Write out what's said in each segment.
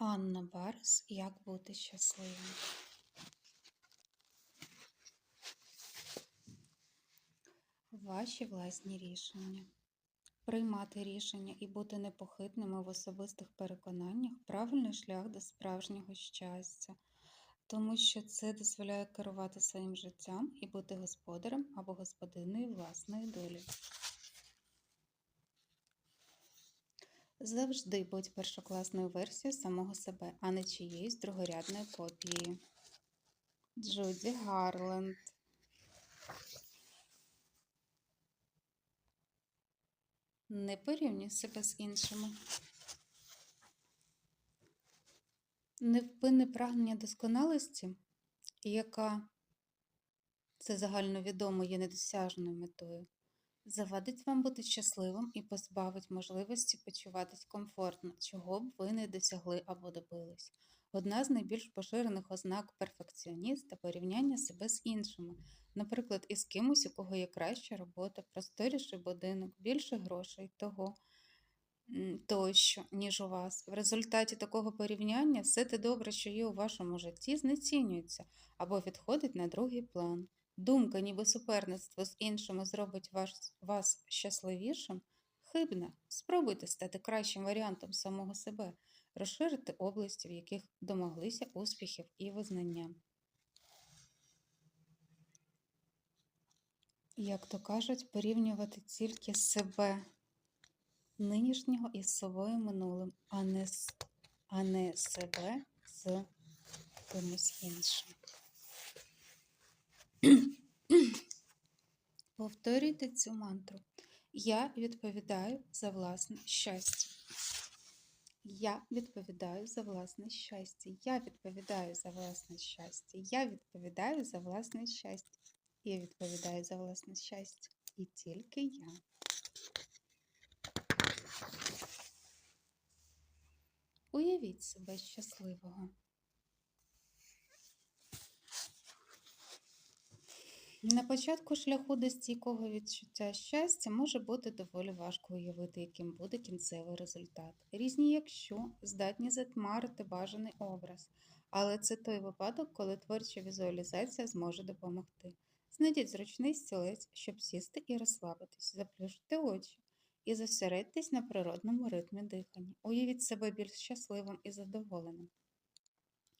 Анна Барс Як бути щасливим. Ваші власні рішення. Приймати рішення і бути непохитними в особистих переконаннях правильний шлях до справжнього щастя, тому що це дозволяє керувати своїм життям і бути господарем або господиною власної долі. Завжди будь першокласною версією самого себе, а не чиєюсь другорядною копією. Джуді Гарленд. Не порівнюй себе з іншими. Невпинне прагнення досконалості, яка це загальновідомо є недосяжною метою, завадить вам бути щасливим і позбавить можливості почуватись комфортно, чого б ви не досягли або добились. Одна з найбільш поширених ознак перфекціоніста порівняння себе з іншими, наприклад, із кимось, у кого є краща робота, просторіший будинок, більше грошей, того тощо, ніж у вас. В результаті такого порівняння все те добре, що є у вашому житті, знецінюється або відходить на другий план. Думка, ніби суперництво з іншими зробить вас, вас щасливішим, хибна. Спробуйте стати кращим варіантом самого себе, розширити області, в яких домоглися успіхів і визнання. Як то кажуть, порівнювати тільки себе нинішнього із собою минулим, а не, а не себе з кимось іншим. Повторюйте цю мантру. Я відповідаю за власне щастя. Я відповідаю за власне щастя. Я відповідаю за власне щастя. Я відповідаю за власне щастя. Я відповідаю за власне щастя. І тільки я. Уявіть себе щасливого. На початку шляху до стійкого відчуття щастя може бути доволі важко уявити, яким буде кінцевий результат. Різні, якщо здатні затьмарити бажаний образ, але це той випадок, коли творча візуалізація зможе допомогти. Знайдіть зручний стілець, щоб сісти і розслабитись, заплющте очі і зосередьтесь на природному ритмі дихання. Уявіть себе більш щасливим і задоволеним.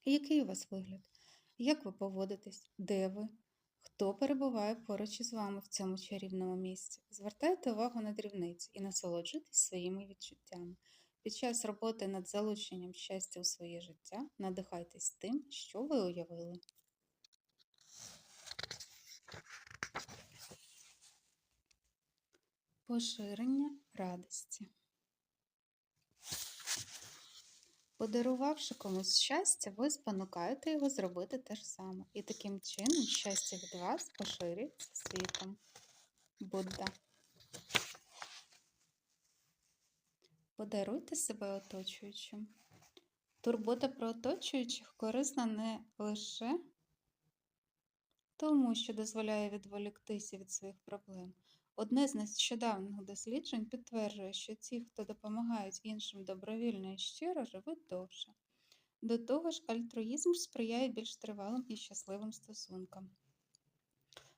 Який у вас вигляд? Як ви поводитесь? Де ви? Хто перебуває поруч із вами в цьому чарівному місці? Звертайте увагу на дрібниці і насолоджуйтесь своїми відчуттями. Під час роботи над залученням щастя у своє життя надихайтесь тим, що ви уявили. Поширення радості. Подарувавши комусь щастя, ви спонукаєте його зробити те ж саме. І таким чином щастя від вас поширюється світом. Будда. Подаруйте себе оточуючим. Турбота про оточуючих корисна не лише тому, що дозволяє відволіктися від своїх проблем. Одне з нещодавніх досліджень підтверджує, що ті, хто допомагають іншим добровільно і щиро, живуть довше. До того ж, альтруїзм сприяє більш тривалим і щасливим стосункам.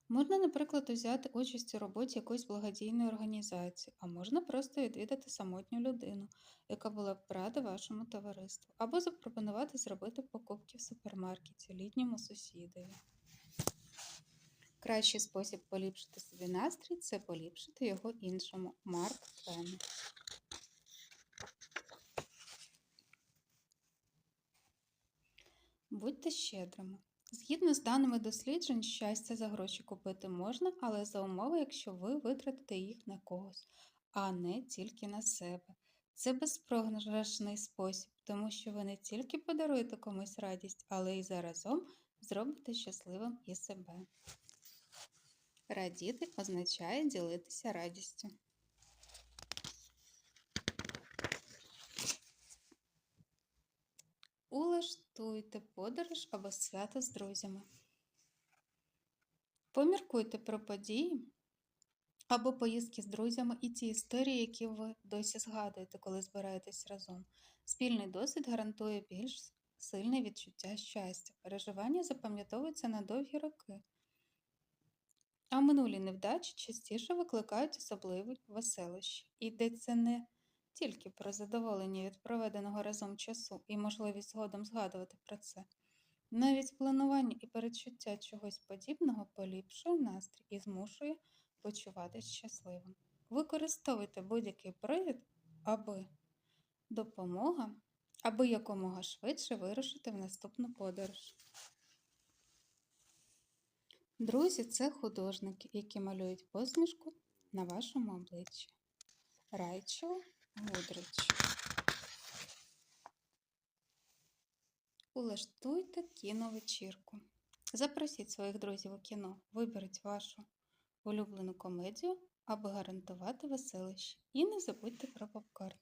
Можна, наприклад, взяти участь у роботі якоїсь благодійної організації, а можна просто відвідати самотню людину, яка була б рада вашому товариству, або запропонувати зробити покупки в супермаркеті літньому сусідові. Кращий спосіб поліпшити собі настрій це поліпшити його іншому. Марк Твен. Будьте щедрими. Згідно з даними досліджень, щастя за гроші купити можна, але за умови, якщо ви витратите їх на когось, а не тільки на себе. Це безпрограшний спосіб, тому що ви не тільки подаруєте комусь радість, але й заразом зробите щасливим і себе. Радіти означає ділитися радістю. Улаштуйте подорож або свято з друзями. Поміркуйте про події, Або поїздки з друзями і ті історії, які ви досі згадуєте, коли збираєтесь разом. Спільний досвід гарантує більш сильне відчуття щастя. Переживання запам'ятовуються на довгі роки. А минулі невдачі частіше викликають особливі веселощі. Йдеться не тільки про задоволення від проведеного разом часу і можливість згодом згадувати про це. Навіть планування і передчуття чогось подібного поліпшує настрій і змушує почуватись щасливим. Використовуйте будь-який привід, аби допомога, аби якомога швидше вирушити в наступну подорож. Друзі це художники, які малюють посмішку на вашому обличчі. Райчел Гудрич. Улаштуйте кіновечірку. Запросіть своїх друзів у кіно, виберіть вашу улюблену комедію, аби гарантувати веселище. І не забудьте про попкорн.